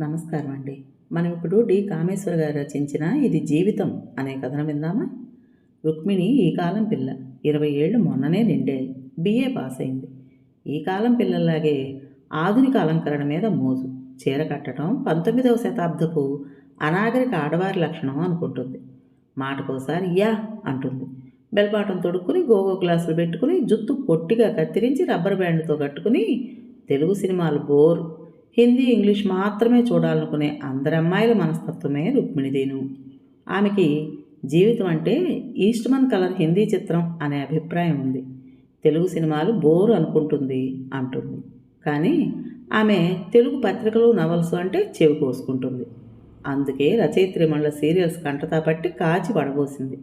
నమస్కారం అండి. మనం ఇప్పుడు డి. కామేశ్వర గారు రచించిన ఇది జీవితం అనే కథనం విందామా? రుక్మిణి ఈ కాలం పిల్ల. ఇరవై ఏళ్ళు మొన్ననే నిండే బిఏ పాస్ అయింది ఈ కాలం పిల్లల్లాగే ఆధునిక అలంకరణ మీద మోజు. చీర కట్టడం పంతొమ్మిదవ శతాబ్దపు అనాగరిక ఆడవారి లక్షణం అనుకుంటుంది. మాటకోసారి యా అంటుంది. బెల్బాటం తొడుక్కుని గోగో గ్లాసులు పెట్టుకుని జుత్తు పొట్టిగా కత్తిరించి రబ్బర్ బ్యాండ్తో కట్టుకుని తెలుగు సినిమాలు బోర్ హిందీ ఇంగ్లీష్ మాత్రమే చూడాలనుకునే అందరి అమ్మాయిల మనస్తత్వమే రుక్మిణిదేను. ఆమెకి జీవితం అంటే ఈస్ట్మన్ కలర్ హిందీ చిత్రం అనే అభిప్రాయం ఉంది. తెలుగు సినిమాలు బోర్ అనుకుంటుంది అంటుంది. కానీ ఆమె తెలుగు పత్రికలు నవల్స్ అంటే చెవి కోసుకుంటుంది. అందుకే రచయిత్రిమణుల సీరియల్స్ కంటతా పట్టి కాచి పడబోసింది.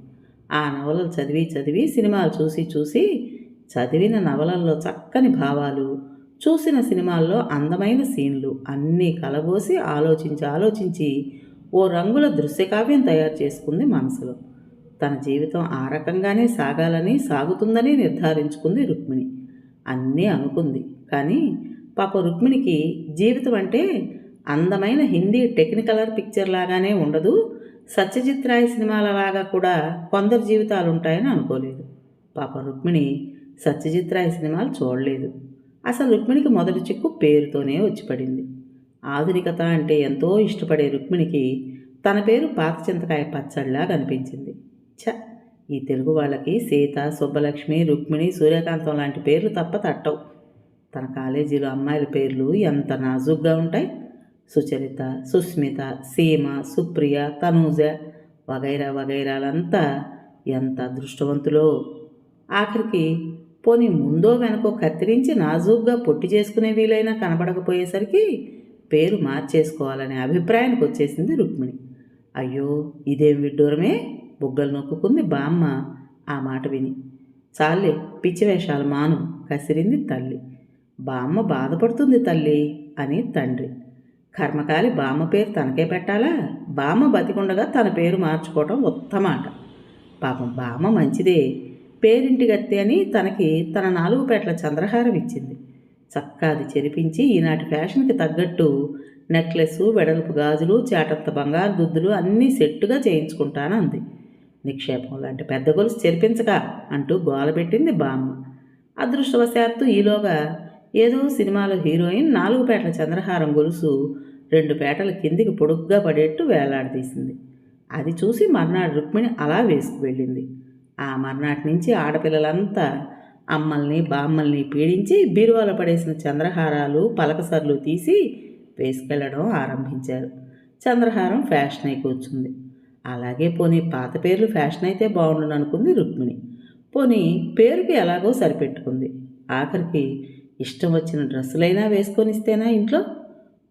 ఆ నవలలు చదివి చదివి సినిమాలు చూసి చూసి చదివిన నవలల్లో చక్కని భావాలు చూసిన సినిమాల్లో అందమైన సీన్లు అన్నీ కలబోసి ఆలోచించి ఆలోచించి ఓ రంగుల దృశ్యకావ్యం తయారు చేసుకుంది మనసులో. తన జీవితం ఆ రకంగానే సాగాలని సాగుతుందని నిర్ధారించుకుంది రుక్మిణి. అన్నీ అనుకుంది. కానీ పాప రుక్మిణికి జీవితం అంటే అందమైన హిందీ టెక్నికలర్ పిక్చర్ లాగానే ఉండదు. సత్యజిత్ రాయ్ సినిమాల లాగా కూడా కొందరు జీవితాలు ఉంటాయని అనుకోలేదు. పాప రుక్మిణి సత్యజిత్ రాయ్ సినిమాలు చూడలేదు. అసలు రుక్మిణికి మొదటి చిక్కు పేరుతోనే వచ్చి పడింది. ఆధునికత అంటే ఎంతో ఇష్టపడే రుక్మిణికి తన పేరు పాత చింతకాయ పచ్చడిలా కనిపించింది ఛ! ఈ తెలుగు వాళ్ళకి సీత సుబ్బలక్ష్మి రుక్మిణి సూర్యకాంతం లాంటి పేర్లు తప్ప తట్టవు. తన కాలేజీలో అమ్మాయిల పేర్లు ఎంత నాజుగ్గా ఉంటాయి? సుచరిత సుస్మిత సీమ సుప్రియ తనూజ వగైరా వగైరాలంతా ఎంత అదృష్టవంతులో! ఆఖరికి పోనీ ముందో వెనకో కత్తిరించి నాజూగ్గా పొట్టి చేసుకునే వీలైనా కనబడకపోయేసరికి పేరు మార్చేసుకోవాలనే అభిప్రాయానికి వచ్చేసింది రుక్మిణి. అయ్యో ఇదేం విడ్డూరమే? బుగ్గలు నొక్కుకుంది బామ్మ ఆ మాట విని. చాలే పిచ్చి వేషాలు మాను కసిరింది తల్లి. బామ్మ బాధపడుతుంది తల్లి అని తండ్రి. కర్మకాలి బామ్మ పేరు తనకే పెట్టాలా? బామ్మ బతికుండగా తన పేరు మార్చుకోవటం ఉత్తమాట పాపం బామ్మ మంచిదే. పేరింటిగత్తె అని తనకి తన నాలుగు పేట్ల చంద్రహారం ఇచ్చింది. చక్కా అది చెరిపించి ఈనాటి ఫ్యాషన్కి తగ్గట్టు నెక్లెస్ వెడల్పు గాజులు చేటంత బంగారు దుద్దులు అన్నీ సెట్టుగా చేయించుకుంటాను అంది. నిక్షేపం లాంటి పెద్ద గొలుసు చెరిపించక అంటూ గోలబెట్టింది బామ్మ. అదృష్టవశాత్తు ఈలోగా ఏదో సినిమాలో హీరోయిన్ నాలుగు పేటల చంద్రహారం గొలుసు రెండు పేటల కిందికి పొడుగ్గా పడేట్టు వేలాడదీసింది. అది చూసి మర్నాడు రుక్మిణి అలా వేసుకు వెళ్ళింది. ఆ మర్నాటి నుంచి ఆడపిల్లలంతా అమ్మల్ని బామ్మల్ని పీడించి బీరువాలో పడేసిన చంద్రహారాలు పలకసర్లు తీసి వేసుకెళ్ళడం ఆరంభించారు. చంద్రహారం ఫ్యాషన్ అయి కూర్చుంది. అలాగే పోనీ పాత పేర్లు ఫ్యాషన్ అయితే బాగుండును అనుకుంది రుక్మిణి. పోనీ పేరుకి ఎలాగో సరిపెట్టుకుంది. ఆఖరికి ఇష్టం వచ్చిన డ్రెస్సులైనా వేసుకొనిస్తేనా ఇంట్లో?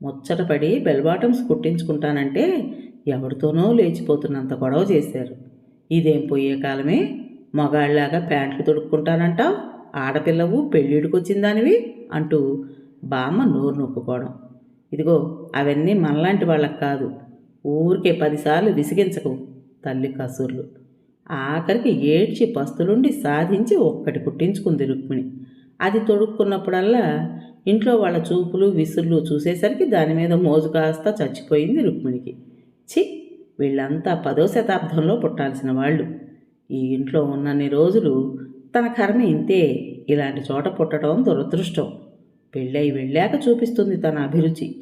ముచ్చటపడి బెల్ బాటమ్స్ కుట్టించుకుంటానంటే ఎవరితోనో లేచిపోతున్నంత గొడవ చేశారు. ఇదేం పోయే కాలమే? మగాళ్ళలాగా ప్యాంట్లు తొడుక్కుంటానంటావు? ఆడపిల్లవు పెళ్ళిడికొచ్చిందానివి అంటూ బామ్మ నోరు నొక్కుకోవడం ఇదిగో అవన్నీ మనలాంటి వాళ్ళకి కాదు. ఊరికే పదిసార్లు విసిగించకు తల్లి కసూర్లు. ఆఖరికి ఏడ్చి పస్తులుండి సాధించి ఒక్కటి కుట్టించుకుంది రుక్మిణి. అది తొడుక్కున్నప్పుడల్లా ఇంట్లో వాళ్ళ చూపులు విసుర్లు చూసేసరికి దాని మీద మోజు కాస్త చచ్చిపోయింది రుక్మిణికి. చి వీళ్ళంతా పదో శతాబ్దంలో పుట్టాల్సిన వాళ్ళు. ఈ ఇంట్లో ఉన్నన్ని రోజులు తన కర్మ ఇంతే. ఇలాంటి చోట పుట్టడం దురదృష్టం. పెళ్ళై వెళ్ళాక చూపిస్తుంది తన అభిరుచి.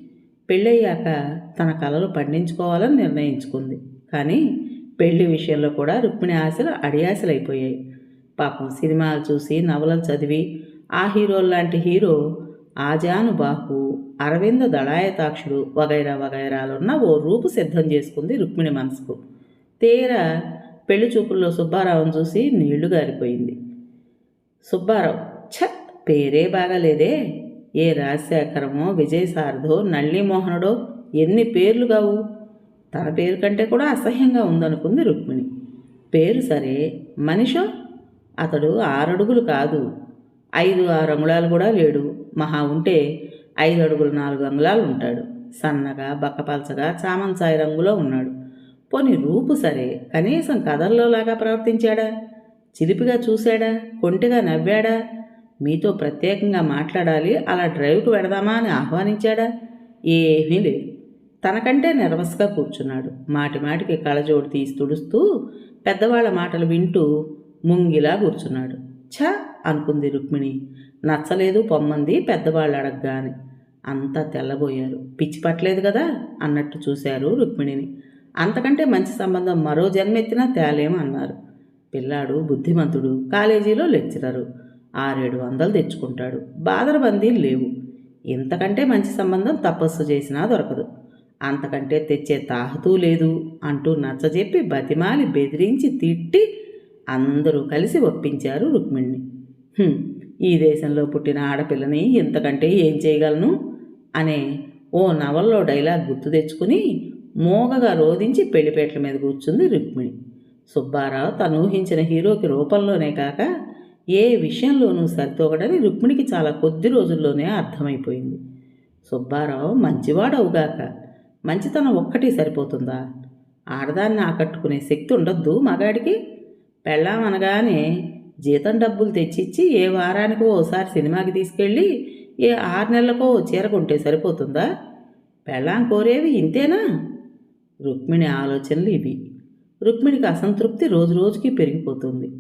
పెళ్ళయ్యాక తన కలలు పండించుకోవాలని నిర్ణయించుకుంది. కానీ పెళ్ళి విషయంలో కూడా రుక్మిణి ఆశలు అడియాశలైపోయాయి. పాపం సినిమాలు చూసి నవలలు చదివి ఆ హీరో లాంటి హీరో ఆజానుబాహు అరవింద దళాయతాక్షుడు వగైరా వగైరాలున్న ఓ రూపు సిద్ధం చేసుకుంది రుక్మిణి మనసుకు. తీరా పెళ్ళి చూపుల్లో సుబ్బారావును చూసి నీళ్ళు గారిపోయింది. సుబ్బారావు ఛ! పేరే బాగాలేదే. ఏ రాజశేఖరమో విజయసారథో నళ్ళీమోహనుడో ఎన్ని పేర్లు కావు తన పేరు కంటే కూడా అసహ్యంగా ఉందనుకుంది రుక్మిణి. పేరు సరే మనిషో? అతడు ఆరడుగులు కాదు. ఐదు ఆరు అంగుళాలు కూడా లేడు. మహా ఉంటే ఐదు అడుగులు నాలుగు అంగుళాలు ఉంటాడు. సన్నగా బక్కపల్చగా చామంచాయి రంగులో ఉన్నాడు. పోని రూపు సరే కనీసం కథల్లోలాగా ప్రవర్తించాడా? చిలిపిగా చూశాడా? కొంటిగా నవ్వాడా? మీతో ప్రత్యేకంగా మాట్లాడాలి అలా డ్రైవ్కి వెడదామా అని ఆహ్వానించాడా? ఏమీ లేదు. తనకంటే నెర్వస్గా కూర్చున్నాడు. మాటి మాటికి కళ్ళజోడు తీసి తుడుస్తూ పెద్దవాళ్ళ మాటలు వింటూ ముంగిలా కూర్చున్నాడు. ఛా! అనుకుంది రుక్మిణి. నచ్చలేదు పొమ్మంది పెద్దవాళ్ళు అడగగానే అంతా తెల్లబోయారు. పిచ్చి పట్టలేదు కదా అన్నట్టు చూశారు రుక్మిణిని. అంతకంటే మంచి సంబంధం మరో జన్మెత్తినా తేలేం అన్నారు. పిల్లాడు బుద్ధిమంతుడు కాలేజీలో లెక్చరరు. ఆరేడు వందలు తెచ్చుకుంటాడు. బాదరబందీలు లేవు. ఇంతకంటే మంచి సంబంధం తపస్సు చేసినా దొరకదు. అంతకంటే తెచ్చే తాహతూ లేదు అంటూ నచ్చజెప్పి బతిమాలి బెదిరించి తిట్టి అందరూ కలిసి ఒప్పించారు రుక్మిణిని. ఈ దేశంలో పుట్టిన ఆడపిల్లని ఇంతకంటే ఏం చేయగలను? అనే ఓ నవల్లో డైలాగ్ గుర్తు తెచ్చుకుని మోగగా రోధించి పెళ్ళిపేటల మీద కూర్చుంది రుక్మిణి. సుబ్బారావు తను ఊహించిన హీరోకి రూపంలోనే కాక ఏ విషయంలోనూ సరితూగడని రుక్మిణికి చాలా కొద్ది రోజుల్లోనే అర్థమైపోయింది. సుబ్బారావు మంచివాడవుగాక మంచితనం ఒక్కటి సరిపోతుందా? ఆడదాన్ని ఆకట్టుకునే శక్తి ఉండొద్దు మగాడికి? పెళ్ళాం అనగానే జీతం డబ్బులు తెచ్చిచ్చి ఏ వారానికో ఓసారి సినిమాకి తీసుకెళ్ళి ఏ ఆరు నెలలకో చీర కొంటే సరిపోతుందా? పెళ్ళాం కోరేవి ఇంతేనా? రుక్మిణి ఆలోచనలు ఇవి. రుక్మిణికి అసంతృప్తి రోజు రోజుకి పెరిగిపోతుంది.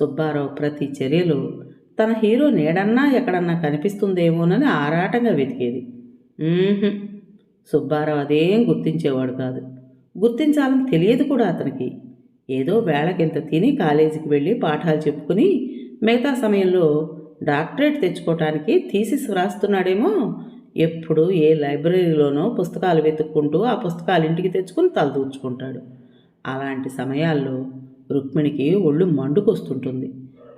సుబ్బారావు ప్రతి చర్యలో తన హీరో నీడన్నా ఎక్కడన్నా కనిపిస్తుందేమోనని ఆరాటంగా వెతికేది. సుబ్బారావు అదేం గుర్తించేవాడు కాదు. గుర్తించాలని తెలియదు కూడా అతనికి. ఏదో వేళకింత తిని కాలేజీకి వెళ్ళి పాఠాలు చెప్పుకుని మిగతా సమయంలో డాక్టరేట్ తెచ్చుకోవటానికి థీసిస్ వ్రాస్తున్నాడేమో. ఎప్పుడు ఏ లైబ్రరీలోనో పుస్తకాలు వెతుక్కుంటూ ఆ పుస్తకాలు ఇంటికి తెచ్చుకుని తలదూర్చుకుంటాడు అలాంటి సమయాల్లో రుక్మిణికి ఒళ్ళు మండుకొస్తుంటుంది.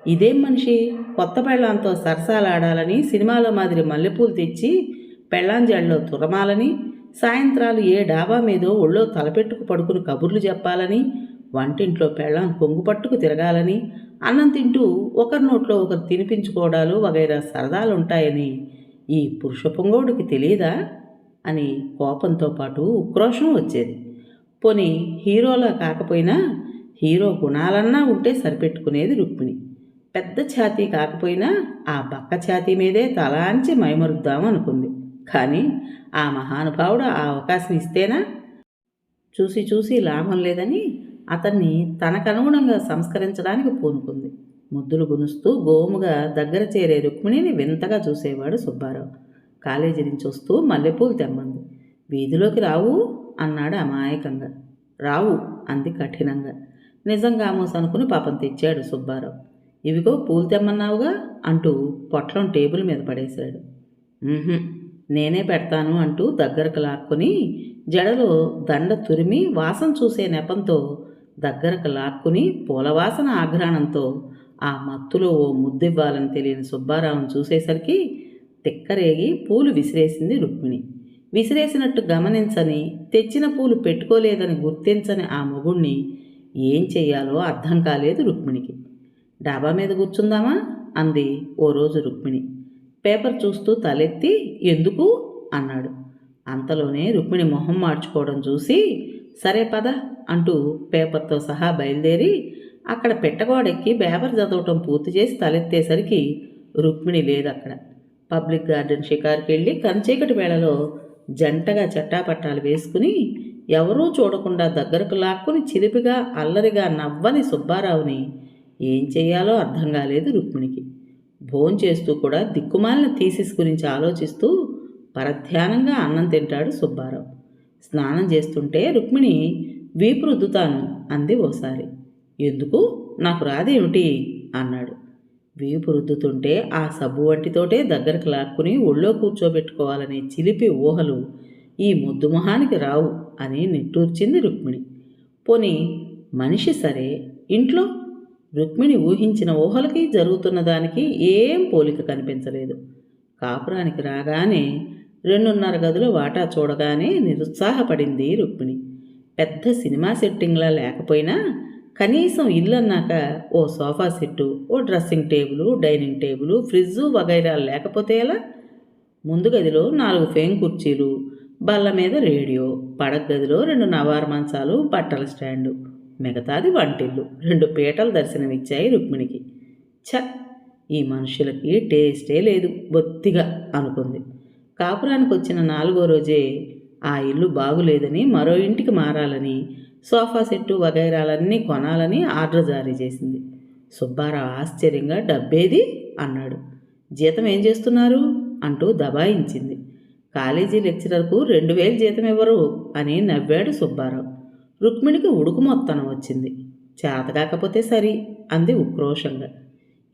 ఇదేం మనిషి? కొత్త పెళ్ళాంతో సరసాలాడాలని సినిమాలో మాదిరి మల్లెపూలు తెచ్చి పెళ్ళాం తురమాలని సాయంత్రాలు ఏ డాబా మీదో ఒళ్ళో తలపెట్టుకు పడుకుని కబుర్లు చెప్పాలని వంటింట్లో పెళ్ళం కొంగు పట్టుకు తిరగాలని అన్నం తింటూ ఒకరి నోట్లో ఒకరు తినిపించుకోవడాలు వగైరా సరదాలు ఉంటాయని ఈ పురుష పొంగోడికి తెలియదా అని కోపంతో పాటు ఉక్రోషం వచ్చేది. పోనీ హీరోలా కాకపోయినా హీరో గుణాలన్నా ఉంటే సరిపెట్టుకునేది రుక్మిణి. పెద్ద ఛాతీ కాకపోయినా ఆ బక్క ఛాతీ మీదే తలాంచి మైమరుద్దాం అనుకుంది. కానీ ఆ మహానుభావుడు ఆ అవకాశం ఇస్తేనా? చూసి చూసి లాభం లేదని అతన్ని తనకనుగుణంగా సంస్కరించడానికి పూనుకుంది. ముద్దులు గునుస్తూ గోముగా దగ్గర చేరే రుక్మిణిని వింతగా చూసేవాడు సుబ్బారావు. కాలేజీ నుంచి వస్తూ మల్లెపూలు తెమ్మంది. వీధిలోకి రావు అన్నాడు అమాయకంగా. రావు అంది కఠినంగా. నిజంగా మోస అనుకుని పాపం తెచ్చాడు సుబ్బారావు. ఇవిగో పూలు తెమ్మన్నావుగా అంటూ పొట్లం టేబుల్ మీద పడేశాడు. నేనే పెడతాను అంటూ దగ్గరకు లాక్కొని జడలో దండ తురిమి వాసన చూసే నెపంతో దగ్గరకు లాక్కుని పూలవాసన ఆఘ్రాణంతో ఆ మత్తులో ఓ ముద్దివ్వాలని తెలియని సుబ్బారావును చూసేసరికి తిక్కరేగి పూలు విసిరేసింది రుక్మిణి. విసిరేసినట్టు గమనించని తెచ్చిన పూలు పెట్టుకోలేదని గుర్తించని ఆ మొగుణ్ణి ఏం చెయ్యాలో అర్థం కాలేదు రుక్మిణికి. డాబా మీద కూర్చుందామా? అంది ఓ రోజు రుక్మిణి. పేపర్ చూస్తూ తలెత్తి ఎందుకు? అన్నాడు. అంతలోనే రుక్మిణి మొహం మార్చుకోవడం చూసి సరే పద అంటూ పేపర్తో సహా బయలుదేరి అక్కడ పెట్టగోడెక్కి పేపర్ చదవటం పూర్తి చేసి తలెత్తేసరికి రుక్మిణి లేదు అక్కడ పబ్లిక్ గార్డెన్ షికార్కి వెళ్ళి కంచీకటి వేళలో జంటగా చట్టాపట్టాలు వేసుకుని ఎవరూ చూడకుండా దగ్గరకు లాక్కుని చిలిపిగా అల్లరిగా నవ్వని సుబ్బారావుని ఏం చెయ్యాలో అర్థం కాలేదు రుక్మిణికి. భోంచేస్తూ కూడా దిక్కుమాలిన థీసిస్ గురించి ఆలోచిస్తూ పరధ్యానంగా అన్నం తింటాడు సుబ్బారావు. స్నానం చేస్తుంటే రుక్మిణి వీపు రుద్దుతాను అంది ఓసారి. ఎందుకు? నాకు రాదేమిటి? అన్నాడు. వీపు రుద్దుతుంటే ఆ సబ్బు వంటితోటే దగ్గరకు లాక్కుని ఒళ్ళో కూర్చోబెట్టుకోవాలనే చిలిపి ఊహలు ఈ ముద్దు మొహానికి రావు అని నిట్టూర్చింది రుక్మిణి. పోని మనిషి సరే ఇంట్లో? రుక్మిణి ఊహించిన ఊహలకి జరుగుతున్న దానికి ఏం పోలిక కనిపించలేదు. కాపురానికి రాగానే రెండున్నర గదుల వాటా చూడగానే నిరుత్సాహపడింది రుక్మిణి. పెద్ద సినిమా సెట్టింగ్లా లేకపోయినా కనీసం ఇల్లు అన్నాక ఓ సోఫా సెట్టు ఓ dressing table dining table fridge వగైరా లేకపోతే ఎలా? ముందు గదిలో నాలుగు ఫేమ్ కుర్చీలు బల్ల మీద రేడియో పడక గదిలో రెండు నవార మంచాలు బట్టల స్టాండు మిగతాది వంటిల్లు రెండు పీటలు దర్శనమిచ్చాయి రుక్మిణికి. ఛ! ఈ మనుషులకి టేస్టే లేదు బొత్తిగా అనుకుంది. కాపురానికి వచ్చిన నాలుగో రోజే ఆ ఇల్లు బాగులేదని మరో ఇంటికి మారాలని సోఫా సెట్టు వగైరాలన్నీ కొనాలని ఆర్డర్ జారీ చేసింది. సుబ్బారావు ఆశ్చర్యంగా డబ్బేది? అన్నాడు. జీతం ఏం చేస్తున్నారు? అంటూ దబాయించింది. కాలేజీ లెక్చరర్కు రెండు వేలు జీతం ఇవ్వరు అని నవ్వాడు సుబ్బారావు. రుక్మిణికి ఉడుకు మొత్తం వచ్చింది. చేత కాకపోతే సరి అంది ఉక్రోషంగా.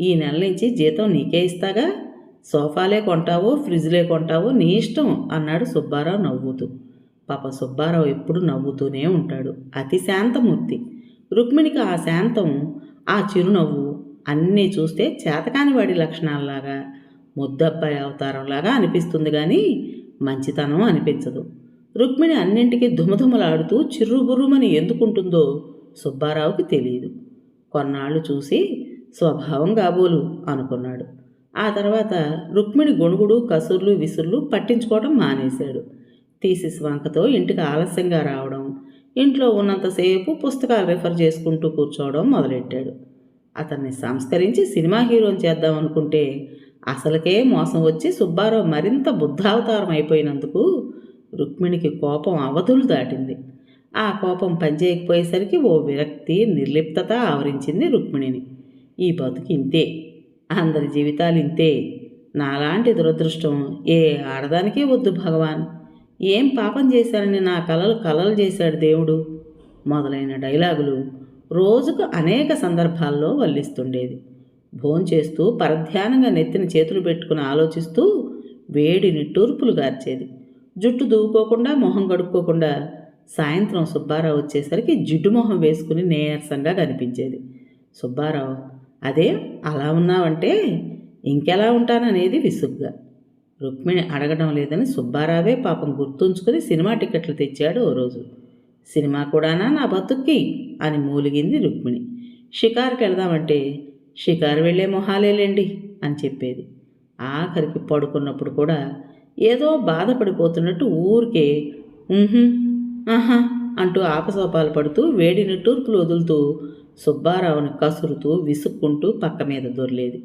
ఈ నెల నుంచి జీతం నీకే ఇస్తాగా? సోఫాలే కొంటావు ఫ్రిడ్జ్లే కొంటావు నీ ఇష్టం అన్నాడు సుబ్బారావు నవ్వుతూ. పాప సుబ్బారావు ఎప్పుడు నవ్వుతూనే ఉంటాడు. అతి శాంతమూర్తి. రుక్మిణికి ఆ శాంతం ఆ చిరునవ్వు అన్నీ చూస్తే చేతకాని వాడి లక్షణాల్లాగా ముద్దబ్బాయి అవతారంలాగా అనిపిస్తుంది కానీ మంచితనం అనిపించదు. రుక్మిణి అన్నింటికీ దుమధుమలాడుతూ చిర్రుబుర్రుమని ఎందుకుంటుందో సుబ్బారావుకి తెలియదు కొన్నాళ్ళు చూసి స్వభావం కాబోలు అనుకున్నాడు. ఆ తర్వాత రుక్మిణి గొణుగుడు కసుర్లు విసుర్లు పట్టించుకోవడం మానేశాడు. థీసిస్ వంకతో ఇంటికి ఆలస్యంగా రావడం ఇంట్లో ఉన్నంతసేపు పుస్తకాలు రిఫర్ చేసుకుంటూ కూర్చోవడం మొదలెట్టాడు. అతన్ని సంస్కరించి సినిమా హీరోని చేద్దాం అనుకుంటే అసలుకే మోసం వచ్చి సుబ్బారావు మరింత బుద్ధావతారం అయిపోయినందుకు రుక్మిణికి కోపం అవధులు దాటింది. ఆ కోపం పనిచేయకపోయేసరికి ఓ విరక్తి నిర్లిప్తత ఆవరించింది రుక్మిణిని. ఈ బతుకింతే ఇంతే. అందరి జీవితాలు ఇంతే. నాలాంటి దురదృష్టం ఏ ఆడదానికే వద్దు భగవాన్. ఏం పాపం చేశారని నా కలలు కలలు చేశాడు దేవుడు. మొదలైన డైలాగులు రోజుకు అనేక సందర్భాల్లో వల్లిస్తుండేది. భోంచేస్తూ పరధ్యానంగా నెత్తిన చేతులు పెట్టుకుని ఆలోచిస్తూ వేడి నిట్టూర్పులు గార్చేది. జుట్టు దువ్వుకోకుండా మొహం కడుక్కోకుండా సాయంత్రం సుబ్బారావు వచ్చేసరికి జిడ్డు మొహం వేసుకుని నీరసంగా కనిపించేది. సుబ్బారావు అదే అలా ఉన్నావంటే ఇంకెలా ఉంటాననేది విసుగ్గా. రుక్మిణి అడగడం లేదని సుబ్బారావే పాపం గుర్తుంచుకుని సినిమా టికెట్లు తెచ్చాడు ఓ రోజు. సినిమా కూడానా నా బతుక్కి? అని మూలిగింది రుక్మిణి. షికారుకి వెళదామంటే షికారు వెళ్ళే మొహాలేలేండి అని చెప్పేది. ఆఖరికి పడుకున్నప్పుడు కూడా ఏదో బాధపడిపోతున్నట్టు ఊరికే ఆహా అంటూ ఆపసోపాలు పడుతూ వేడిని టూర్పులు వదులుతూ సుబ్బారావుని కసురుతూ విసుక్కుంటూ పక్క మీద దొర్లేది.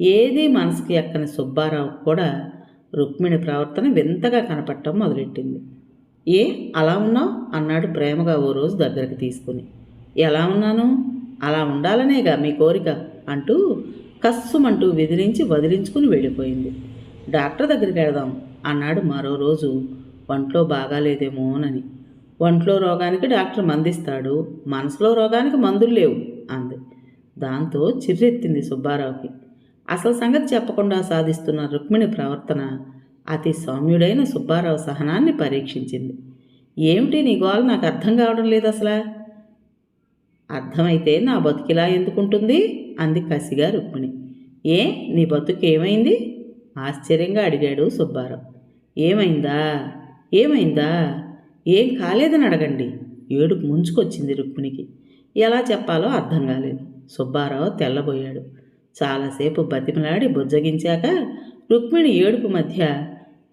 ఏదీ మనసుకి ఎక్కని సుబ్బారావు కూడా రుక్మిణి ప్రవర్తన వింతగా కనపడటం మొదలెట్టింది. ఏ అలా ఉన్నావు? అన్నాడు ప్రేమగా ఓ రోజు దగ్గరికి తీసుకుని. ఎలా ఉన్నాను? అలా ఉండాలనేగా మీ కోరిక? అంటూ కస్సుమంటూ విదిలించి వదిలించుకుని వెళ్ళిపోయింది. డాక్టర్ దగ్గరికి వెళదాం అన్నాడు మరో రోజు. ఒంట్లో బాగాలేదేమోనని. ఒంట్లో రోగానికి డాక్టర్ మందిస్తాడు మనసులో రోగానికి మందులు లేవు అంది. దాంతో చిర్రెత్తింది సుబ్బారావుకి. అసలు సంగతి చెప్పకుండా సాధిస్తున్న రుక్మిణి ప్రవర్తన అతి సౌమ్యుడైన సుబ్బారావు సహనాన్ని పరీక్షించింది. ఏమిటి నీ గోల? నాకు అర్థం కావడం లేదు అసలు. అర్థమైతే నా బతుకిలా ఎందుకుంటుంది? అంది కసిగా రుక్మిణి. ఏ? నీ బతుకు ఏమైంది ఆశ్చర్యంగా అడిగాడు సుబ్బారావు. ఏమైందా? ఏమైందా? ఏం కాలేదని అడగండి. ఏడుపు ముంచుకొచ్చింది రుక్మిణికి. ఎలా చెప్పాలో అర్థం కాలేదు. సుబ్బారావు తెల్లబోయాడు. చాలాసేపు బతిమలాడి బుజ్జగించాక రుక్మిణి ఏడుపు మధ్య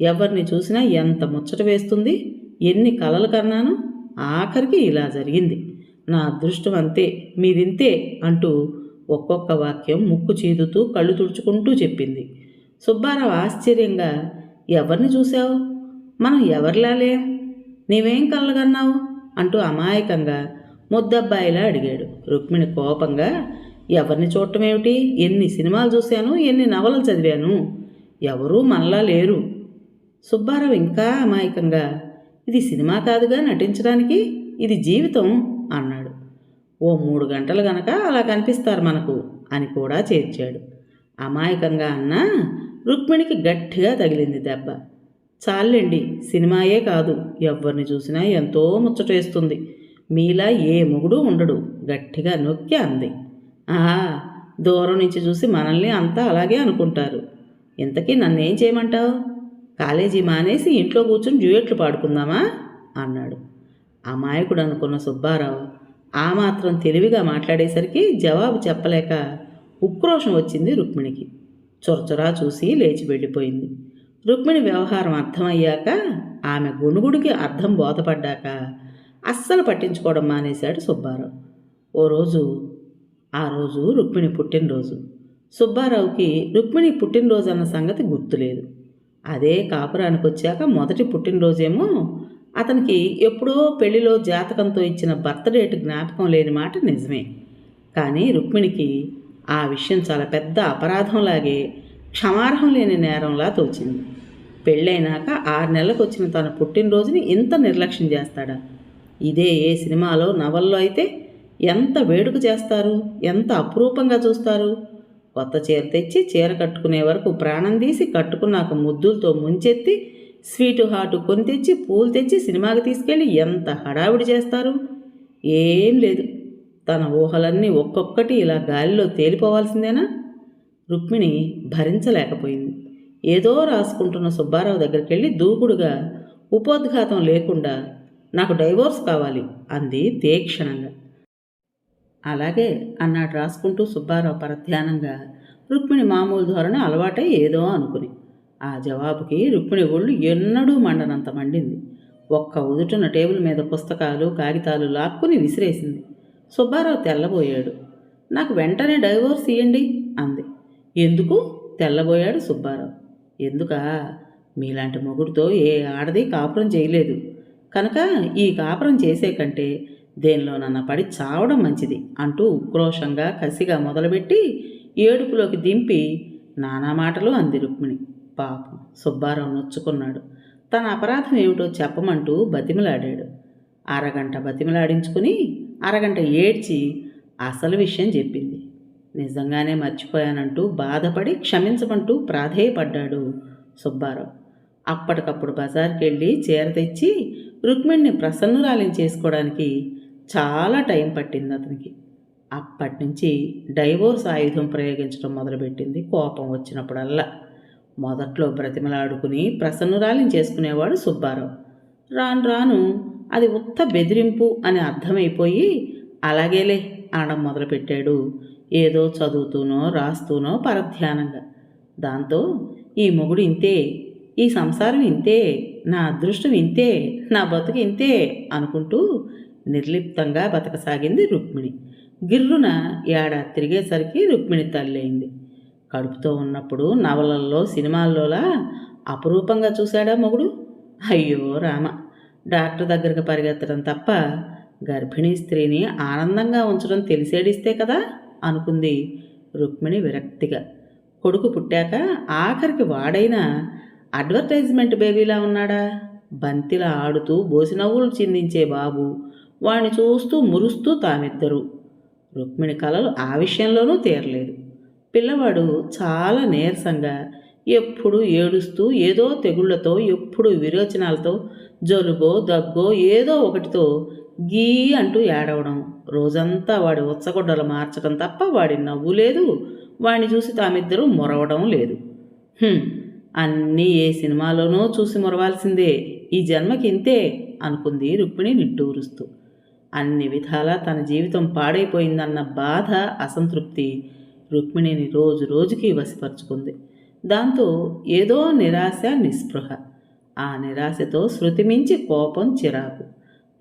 ఎవరిని చూసినా ఎంత ముచ్చట వేస్తుంది? ఎన్ని కలలు కన్నాను? ఆఖరికి ఇలా జరిగింది. నా అదృష్టం అంతే మీరింతే అంటూ ఒక్కొక్క వాక్యం ముక్కు చీదుతూ కళ్ళు తుడుచుకుంటూ చెప్పింది. సుబ్బారావు ఆశ్చర్యంగా ఎవరిని చూశావు? మనం ఎవరిలాలే? నీవేం కన్నావు అంటూ అమాయకంగా ముద్దబ్బాయిలా అడిగాడు. రుక్మిణి కోపంగా ఎవరిని చూడటం ఏమిటి ఎన్ని సినిమాలు చూశాను ఎన్ని నవలలు చదివాను? ఎవరూ మనలా లేరు. సుబ్బారావు ఇంకా అమాయకంగా ఇది సినిమా కాదుగా నటించడానికి? ఇది జీవితం? అన్నాడు. ఓ మూడు గంటలు గనక అలా కనిపిస్తారు మనకు అని కూడా చేర్చాడు. అమాయకంగా అన్నా రుక్మిణికి గట్టిగా తగిలింది దెబ్బ. చాలండి సినిమాయే కాదు. ఎవరిని చూసినా ఎంతో ముచ్చటేస్తుంది. మీలా ఏ మొగుడు ఉండడు. గట్టిగా నొక్కి అంది. ఆ దూరం నుంచి చూసి మనల్ని అంతా అలాగే అనుకుంటారు. ఇంతకీ నన్నేం చేయమంటావు? కాలేజీ మానేసి ఇంట్లో కూర్చుని డ్యూయట్లు పాడుకుందామా? అన్నాడు. అమాయకుడు అనుకున్న సుబ్బారావు ఆ మాత్రం తెలివిగా మాట్లాడేసరికి జవాబు చెప్పలేక ఉక్రోషం వచ్చింది రుక్మిణికి. చొరచొరా చూసి లేచి వెళ్ళిపోయింది. రుక్మిణి వ్యవహారం అర్థమయ్యాక ఆమె గుణుగుడికి అర్థం బోధపడ్డాక అస్సలు పట్టించుకోవడం మానేశాడు సుబ్బారావు. ఓ రోజు ఆ రోజు రుక్మిణి పుట్టినరోజు. సుబ్బారావుకి రుక్మిణి పుట్టినరోజు అన్న సంగతి గుర్తులేదు. అదే కాపురానికి వచ్చాక మొదటి పుట్టినరోజేమో అతనికి ఎప్పుడో పెళ్ళిలో జాతకంతో ఇచ్చిన బర్త్డేట్ జ్ఞాపకం లేని మాట నిజమే. కానీ రుక్మిణికి ఆ విషయం చాలా పెద్ద అపరాధంలాగే క్షమార్హం లేని నేరంలా తోచింది. పెళ్ళైనాక ఆరు నెలలకు వచ్చిన తన పుట్టినరోజుని ఇంత నిర్లక్ష్యం చేస్తాడా? ఇదే ఏ సినిమాలో నవల్లో అయితే ఎంత వేడుక చేస్తారు? ఎంత అపురూపంగా చూస్తారు? కొత్త చీర తెచ్చి చీర కట్టుకునే వరకు ప్రాణం తీసి కట్టుకున్నాక ముద్దులతో ముంచెత్తి స్వీటు హాటు కొని తెచ్చి పూలు తెచ్చి సినిమాకి తీసుకెళ్ళి ఎంత హడావిడి చేస్తారు? ఏం లేదు. తన ఊహలన్నీ ఒక్కొక్కటి ఇలా గాలిలో తేలిపోవాల్సిందేనా? రుక్మిణి భరించలేకపోయింది. ఏదో రాసుకుంటున్న సుబ్బారావు దగ్గరికి వెళ్ళి దూకుడుగా ఉపోద్ఘాతం లేకుండా నాకు డైవోర్స్ కావాలి అంది తీక్షణంగా. అలాగే అన్నాడు రాసుకుంటూ సుబ్బారావు పరధ్యానంగా. రుక్మిణి మామూలు ధోరణి అలవాటై ఏదో అనుకుని. ఆ జవాబుకి రుక్మిణి ఒళ్ళు ఎన్నడూ మండనంత మండింది. ఒక్క ఉదుటున్న టేబుల్ మీద పుస్తకాలు కాగితాలు లాక్కుని విసిరేసింది. సుబ్బారావు తెల్లబోయాడు. నాకు వెంటనే డైవోర్స్ ఇయ్యండి అంది. ఎందుకు? తెల్లబోయాడు సుబ్బారావు. ఎందుకా? మీలాంటి మొగుడుతో ఏ ఆడది కాపురం చేయలేదు. కనుక ఈ కాపురం చేసే కంటే దేనిలోనన్నా పడి చావడం మంచిది అంటూ ఉక్రోషంగా కసిగా మొదలుపెట్టి ఏడుపులోకి దింపి నానా మాటలు అంది రుక్మిణి. పాపం సుబ్బారావు నొచ్చుకున్నాడు. తన అపరాధం ఏమిటో చెప్పమంటూ బతిమలాడాడు. అరగంట బతిమలాడించుకుని అరగంట ఏడ్చి అసలు విషయం చెప్పింది. నిజంగానే మర్చిపోయానంటూ బాధపడి క్షమించమంటూ ప్రాధేయపడ్డాడు సుబ్బారావు. అప్పటికప్పుడు బజార్కి వెళ్ళి చీర తెచ్చి రుక్మిణిని ప్రసన్నురాలిని చేసుకోవడానికి చాలా టైం పట్టింది అతనికి. అప్పటి నుంచి డైవోర్స్ ఆయుధం ప్రయోగించడం మొదలుపెట్టింది కోపం వచ్చినప్పుడల్లా. మొదట్లో బ్రతిమలాడుకుని ప్రసన్నురాలిని చేసుకునేవాడు సుబ్బారావు. రాను రాను అది ఉత్త బెదిరింపు అని అర్థమైపోయి అలాగేలే అనడం మొదలుపెట్టాడు ఏదో చదువుతూనో రాస్తూనో పరధ్యానంగా. దాంతో ఈ మొగుడు ఇంతే ఈ సంసారం ఇంతే నా అదృష్టం ఇంతే నా బతుకు ఇంతే అనుకుంటూ నిర్లిప్తంగా బతకసాగింది రుక్మిణి. గిర్రున ఏడాది తిరిగేసరికి రుక్మిణి తల్లయింది కడుపుతో ఉన్నప్పుడు నవలల్లో సినిమాల్లోలా అపురూపంగా చూశాడా మొగుడు? అయ్యో రామ! డాక్టర్ దగ్గరకు పరిగెత్తడం తప్ప గర్భిణీ స్త్రీని ఆనందంగా ఉంచడం తెలిసేడిస్తే కదా? అనుకుంది రుక్మిణి విరక్తిగా. కొడుకు పుట్టాక ఆఖరికి వాడైనా అడ్వర్టైజ్మెంట్ బేబీలా ఉన్నాడా? బంతిలా ఆడుతూ బోసినవ్వులు చిందించే బాబు వాణ్ణి చూస్తూ మురుస్తూ తామిద్దరు. రుక్మిణి కలలు ఆ విషయంలోనూ తీరలేదు. పిల్లవాడు చాలా నీరసంగా ఎప్పుడు ఏడుస్తూ ఏదో తెగుళ్ళతో ఎప్పుడు విరోచనాలతో జలుబో దగ్గో ఏదో ఒకటితో గీ అంటూ ఏడవడం. రోజంతా వాడి ఉచ్చగొడ్డలు మార్చడం తప్ప వాడి నవ్వు లేదు. వాడిని చూసి తామిద్దరూ మొరవడం లేదు. అన్నీ ఏ సినిమాలోనో చూసి మొరవాల్సిందే. ఈ జన్మకి ఇంతే అనుకుంది రుక్మిణి నిట్టూరుస్తూ. అన్ని విధాలా తన జీవితం పాడైపోయిందన్న బాధ అసంతృప్తి రుక్మిణిని రోజు రోజుకి వశపరుచుకుంది. దాంతో ఏదో నిరాశ నిస్పృహ. ఆ నిరాశతో శృతి మించి కోపం చిరాకు.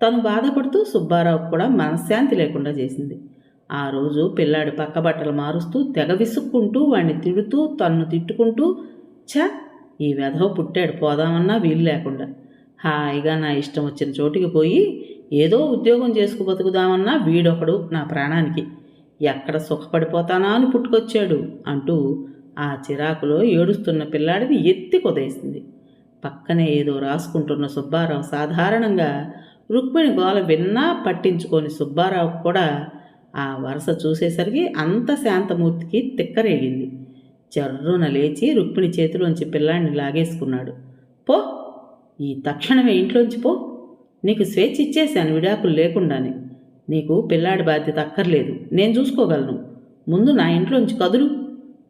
తను బాధపడుతూ సుబ్బారావు కూడా మనశ్శాంతి లేకుండా చేసింది. ఆ రోజు పిల్లాడి పక్క బట్టలు మారుస్తూ తెగ విసుక్కుంటూ వాణ్ణి తిడుతూ తన్ను తిట్టుకుంటూ ఛ! ఈ వెధవ పుట్టాడు పోదామన్నా వీలు లేకుండా. హాయిగా నా ఇష్టం వచ్చిన చోటికి పోయి ఏదో ఉద్యోగం చేసుకు బతుకుదామన్నా వీడొకడు నా ప్రాణానికి. ఎక్కడ సుఖపడిపోతానా అని పుట్టుకొచ్చాడు అంటూ ఆ చిరాకులో ఏడుస్తున్న పిల్లాడిని ఎత్తి కొదేసింది. పక్కనే ఏదో రాసుకుంటున్న సుబ్బారావు సాధారణంగా రుక్మిణి గోల విన్నా పట్టించుకొని సుబ్బారావు కూడా ఆ వరుస చూసేసరికి అంత శాంతమూర్తికి తిక్కరేగింది. జర్రున లేచి రుక్మిణి చేతిలోంచి పిల్లాడిని లాగేసుకున్నాడు. పో ఈ తక్షణమే ఇంట్లోంచి పో. నీకు స్వేచ్ఛ ఇచ్చేశాను విడాకులు లేకుండానే. నీకు పిల్లాడి బాధ్యత అక్కర్లేదు. నేను చూసుకోగలను. ముందు నా ఇంట్లోంచి కదులు.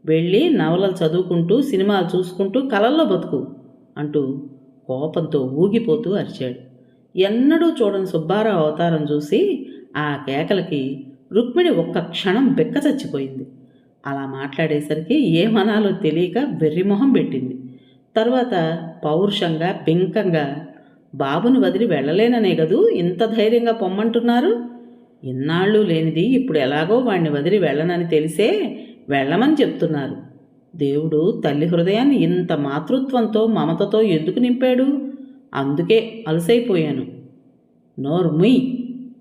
వెళ్ళి నవలలు చదువుకుంటూ సినిమాలు చూసుకుంటూ కలల్లో బతుకు అంటూ కోపంతో ఊగిపోతూ అరిచాడు. ఎన్నడూ చూడని సుబ్బారావు అవతారం చూసి ఆ కేకలకి రుక్మిణి ఒక్క క్షణం బెక్క చచ్చిపోయింది. అలా మాట్లాడేసరికి ఏమనాలో తెలియక వెర్రిమొహం పెట్టింది. తర్వాత పౌరుషంగా బింకంగా బాబుని వదిలి వెళ్ళలేననే కదూ ఇంత ధైర్యంగా పొమ్మంటున్నారు? ఇన్నాళ్ళు లేనిది ఇప్పుడు ఎలాగో వాణ్ణి వదిలి వెళ్ళనని తెలిసే వెళ్ళమని చెప్తున్నారు. దేవుడు తల్లి హృదయాన్ని ఇంత మాతృత్వంతో మమతతో ఎందుకు నింపాడు? అందుకే అలసైపోయాను. నోర్ముయ్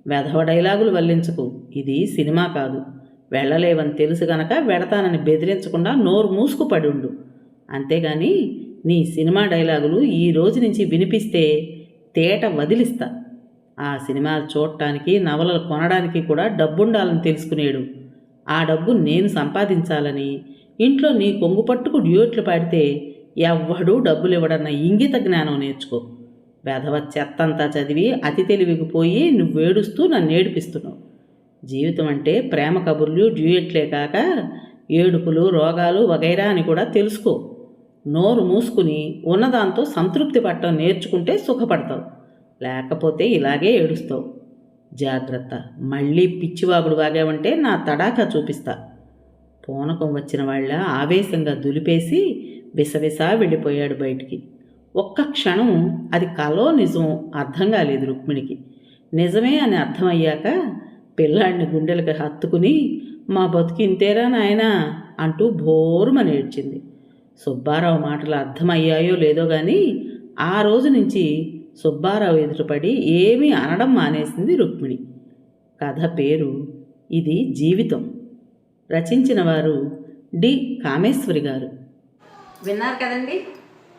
వెధవ డైలాగులు వల్లించకు. ఇది సినిమా కాదు. వెళ్ళలేవని తెలుసు గనక వెడతానని బెదిరించకుండా నోరు మూసుకు పడుండు అంతేగాని నీ సినిమా డైలాగులు ఈ రోజు నుంచి వినిపిస్తే తేట వదిలిస్తా. ఆ సినిమాలు చూడటానికి నవలలు కొనడానికి కూడా డబ్బుండాలని తెలుసుకునేడు. ఆ డబ్బు నేను సంపాదించాలని. ఇంట్లో నీ కొంగు పట్టుకు డ్యూట్లు పాడితే ఎవ్వడూ డబ్బులు ఇవ్వడన్న ఇంగిత జ్ఞానం నేర్చుకో. వెధవ చెత్తంతా చదివి అతి తెలివికి పోయి నువ్వేడుస్తూ నన్ను ఏడిపిస్తున్నావు జీవితం అంటే ప్రేమ కబుర్లు డ్యూయట్లే కాక ఏడుపులు రోగాలు వగైరా అని కూడా తెలుసుకో. నోరు మూసుకుని ఉన్నదాంతో సంతృప్తి పట్టడం నేర్చుకుంటే సుఖపడతావు. లేకపోతే ఇలాగే ఏడుస్తావు. జాగ్రత్త. మళ్ళీ పిచ్చివాగుడు వాగావంటే నా తడాకా చూపిస్తా. పూనకం వచ్చిన వాళ్ళ ఆవేశంగా దులిపేసి విసవిసా వెళ్ళిపోయాడు బయటికి. ఒక్క క్షణం అది కలో నిజం అర్థం కాలేదు రుక్మిణికి. నిజమే అని అర్థమయ్యాక పిల్లాడిని గుండెలకు హత్తుకుని మా బతికింతేరా నాయనా? అంటూ భోరుమని ఏడ్చింది. సుబ్బారావు మాటలు అర్థమయ్యాయో లేదో కానీ ఆ రోజు నుంచి సుబ్బారావు ఎదురుపడి ఏమీ అనడం మానేసింది రుక్మిణి. కథ పేరు ఇది జీవితం. రచించిన వారు డి. కామేశ్వరి గారు. విన్నారు కదండి?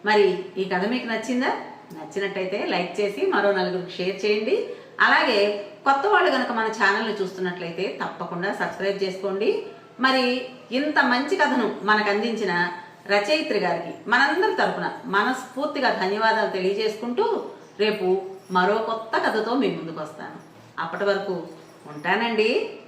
మరి ఈ కథ మీకు నచ్చిందా? నచ్చినట్టయితే లైక్ చేసి మరో నలుగురికి షేర్ చేయండి. అలాగే కొత్త వాళ్ళు కనుక మన ఛానల్ని చూస్తున్నట్లయితే తప్పకుండా సబ్స్క్రైబ్ చేసుకోండి. మరి ఇంత మంచి కథను మనకు అందించిన రచయిత్రి గారికి మనందరి తరపున మనస్ఫూర్తిగా ధన్యవాదాలు తెలియజేసుకుంటూ రేపు మరో కొత్త కథతో మీ ముందుకు వస్తాను అప్పటి వరకు ఉంటానండి.